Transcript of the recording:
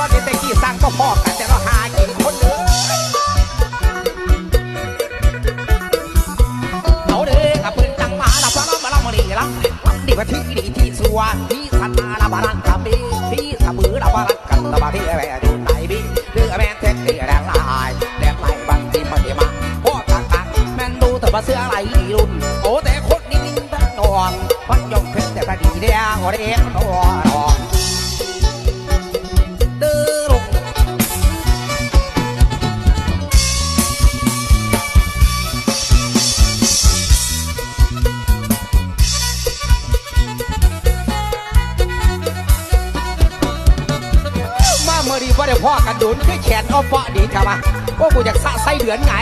อนเด็กแต่กี้สั่งก็พอกันแต่เราหากินคนเด้อเอาเด้อกับปืนจังมาละพระมาละมาดีละดีกว่าที่ดีที่สัวที่สันนาละบารังกับบีที่สมือละบารังกันละบาที่แม่ดูไหนบีเรือแม่เท็กเรือแดงลายแดงลายบังทีมันดีมาพ่อต่างต่างแม่ดูแต่ว่าเสื้ออะไรรุ่นโอ้แต่คนนิ่งๆตั้งนอนพันยงเพชรแต่ประดีเดียวเรียกนอน มาเมื่อดีว่าได้พ่อกันดุนคือแขนอ้อมเปาะดีครับว่ากูอยากสะไส้เดือนไง